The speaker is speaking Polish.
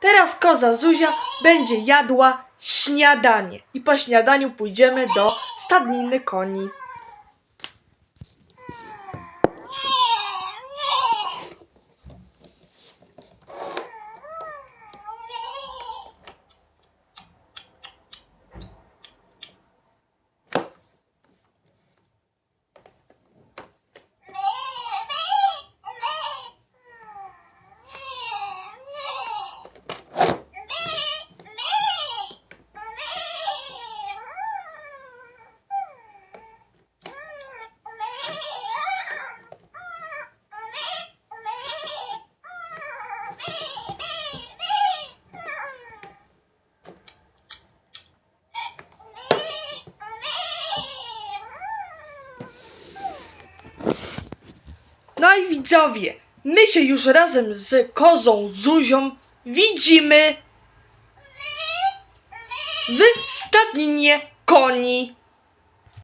Teraz koza Zuzia będzie jadła śniadanie. I po śniadaniu pójdziemy do stadniny koni. No i widzowie, my się już razem z kozą Zuzią widzimy w stadninie koni.